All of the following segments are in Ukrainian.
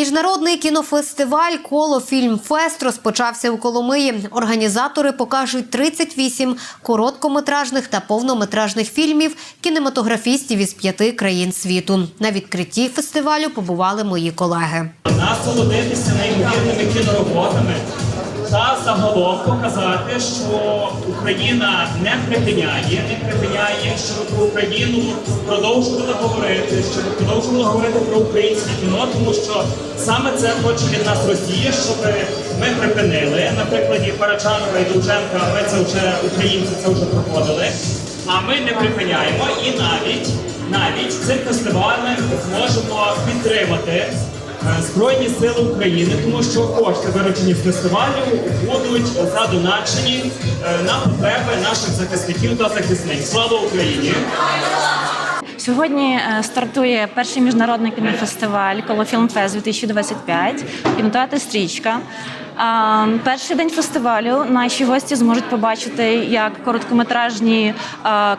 Міжнародний кінофестиваль Коло Фільмфест розпочався у Коломиї. Організатори покажуть 38 короткометражних та повнометражних фільмів кінематографістів із п'яти країн світу. На відкритті фестивалю побували мої колеги. насолодитися неймовірними кінороботами та загалом показати, що Україна не припиняє, не припиняє, щоб про Україну продовжували говорити, щоб продовжували говорити про українське кіно, тому що саме це хоче від нас Росія, щоб ми припинили. На прикладі Парачанова і Довженка ми це вже українці це вже проходили. А ми не припиняємо і навіть навіть цим фестивалем зможемо підтримати Збройні Сили України, тому що кошти, виручені фестивалю, будуть задоначені е, на потреби наших захисників та захисниць. Слава Україні! Сьогодні е, стартує перший міжнародний кінофестиваль Колофільмфест 2025 кінотеатр Стрічка. Перший день фестивалю наші гості зможуть побачити як короткометражні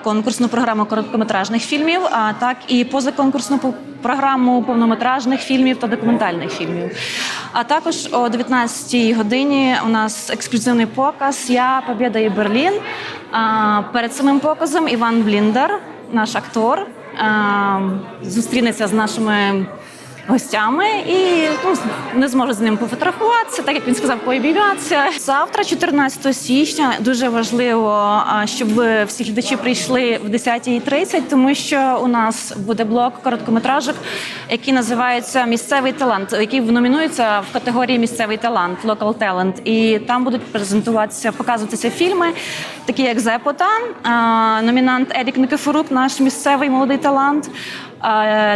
конкурсну програму короткометражних фільмів, так і позаконкурсну програму повнометражних фільмів та документальних фільмів. А також о 19-й годині у нас ексклюзивний показ Я Побєда і Берлін. Перед самим показом Іван Бліндер, наш актор, зустрінеться з нашими гостями і ну, не зможе з ним пофотографуватися, так як він сказав, пообійматися. Завтра, 14 січня, дуже важливо, щоб всі глядачі прийшли в 10.30, тому що у нас буде блок короткометражок, який називається Місцевий талант, який номінується в категорії Місцевий талант Local Talent. І там будуть презентуватися, показуватися фільми, такі як Зепота, номінант Ерік Никифорук, наш місцевий молодий талант.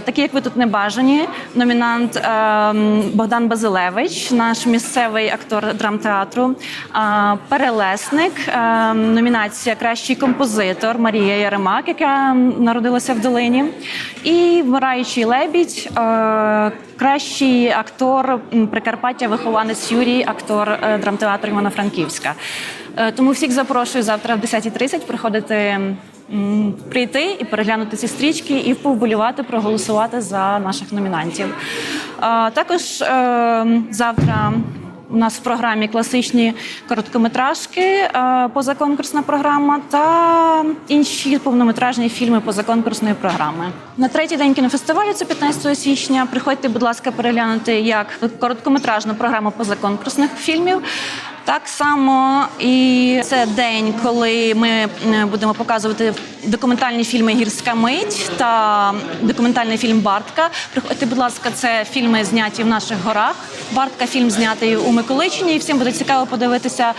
Такі, як ви тут не бажані, номінант е, Богдан Базилевич, наш місцевий актор драмтеатру, Перелесник, е, номінація Кращий композитор Марія Яремак, яка народилася в долині, і Вмираючий лебідь, е, кращий актор Прикарпаття, вихованець Юрій, актор е, драмтеатру Івано-Франківська. Е, Тому всіх запрошую завтра в 10.30 приходити прийти і переглянути ці стрічки, і повболівати, проголосувати за наших номінантів. Також е, завтра. У нас в програмі класичні короткометражки, е, позаконкурсна програма та інші повнометражні фільми позаконкурсної програми. На третій день кінофестивалю, це 15 січня. Приходьте, будь ласка, переглянути як короткометражну програму позаконкурсних фільмів. Так само і це день, коли ми е, будемо показувати документальні фільми Гірська мить та документальний фільм Бартка. Приходьте, будь ласка, це фільми зняті в наших горах. Бартка фільм знятий у Миколичині. І всім буде цікаво подивитися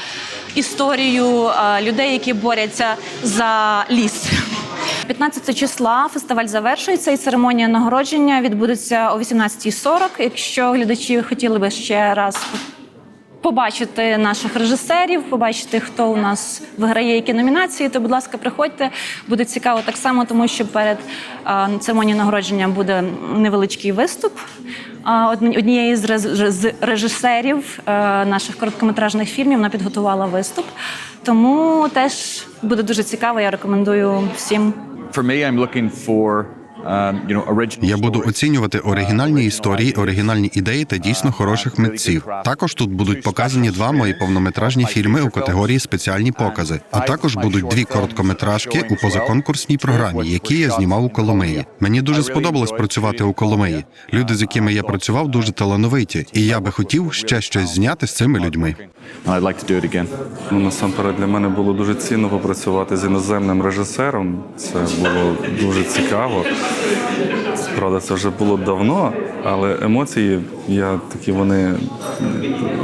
історію е, людей, які борються за ліс. 15 числа фестиваль завершується і церемонія нагородження відбудеться о 18.40. Якщо глядачі хотіли би ще раз побачити наших режисерів, побачити, хто у нас виграє які номінації, то, будь ласка, приходьте. Буде цікаво так само, тому що перед церемонією нагородження буде невеличкий виступ однієї з режисерів наших короткометражних фільмів. Вона підготувала виступ. Тому теж буде дуже цікаво. Я рекомендую всім For me, I'm looking for original. Я буду оцінювати оригінальні історії, оригінальні ідеї та дійсно хороших митців. Також тут будуть показані два мої повнометражні фільми у категорії спеціальні покази. А також будуть дві короткометражки у позаконкурсній програмі, які я знімав у Коломиї. Мені дуже сподобалось працювати у Коломиї. Люди, з якими я працював, дуже талановиті, і я би хотів ще щось зняти з цими людьми. Ну, насамперед для мене було дуже цінно попрацювати з іноземним режисером. Це було дуже цікаво. Правда, це вже було давно, але емоції я такі вони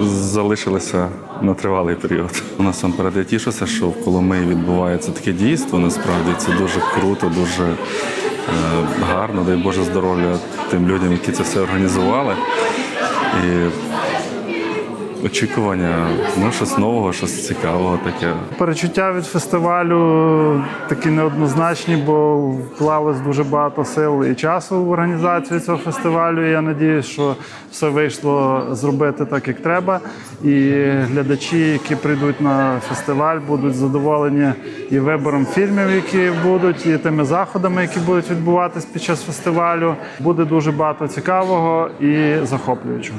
залишилися на тривалий період. Насамперед, я тішуся, що в Коломиї відбувається таке дійство. Насправді це дуже круто, дуже е, гарно. Дай Боже здоров'я тим людям, які це все організували. І очікування, ну, щось нового, щось цікавого таке. Перечуття від фестивалю такі неоднозначні, бо вклалось дуже багато сил і часу в організацію цього фестивалю. Я надіюсь, що все вийшло зробити так, як треба. І глядачі, які прийдуть на фестиваль, будуть задоволені і вибором фільмів, які будуть, і тими заходами, які будуть відбуватись під час фестивалю. Буде дуже багато цікавого і захоплюючого.